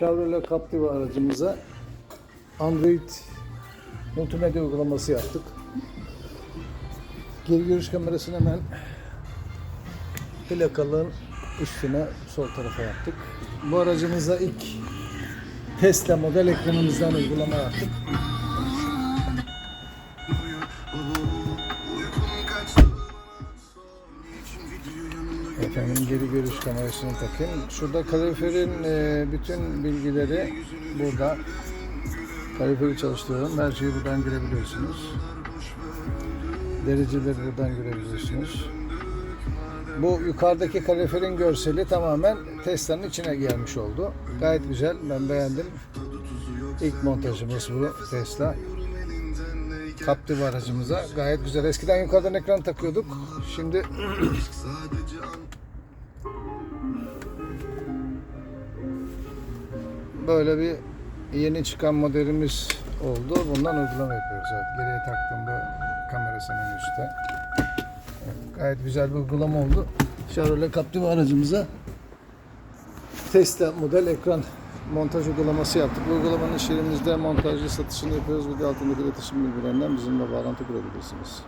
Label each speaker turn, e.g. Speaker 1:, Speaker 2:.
Speaker 1: Chevrolet Captiva aracımıza Android multimedya uygulaması yaptık. Geri görüş kamerasını hemen plakalığın üstüne sol tarafa yaptık. Bu aracımıza ilk Tesla model ekranımızdan uygulama yaptık. Efendim geri görüş kamerasını takayım. Şurada kaloriferin e, bütün bilgileri burada. Kaloriferi çalıştırıyorum. Her şeyi buradan görebiliyorsunuz. Dereceleri buradan görebiliyorsunuz. Bu yukarıdaki kaloriferin görseli tamamen Tesla'nın içine gelmiş oldu. Gayet güzel. Ben beğendim. İlk montajımız bu Tesla. Captiva aracımıza. Gayet güzel. Eskiden yukarıdan ekran takıyorduk. Şimdi böyle bir yeni çıkan modelimiz oldu. Bundan uygulama yapıyoruz. Evet, geriye taktım bu kamerasının üstte. Gayet güzel bir uygulama oldu. Chevrolet Captiva aracımıza Tesla model ekran montaj uygulaması yaptık. Bu uygulamanın şehrimizde montajlı satışını yapıyoruz. Video altındaki iletişim bilgilerinden bizimle bağlantı kurabilirsiniz.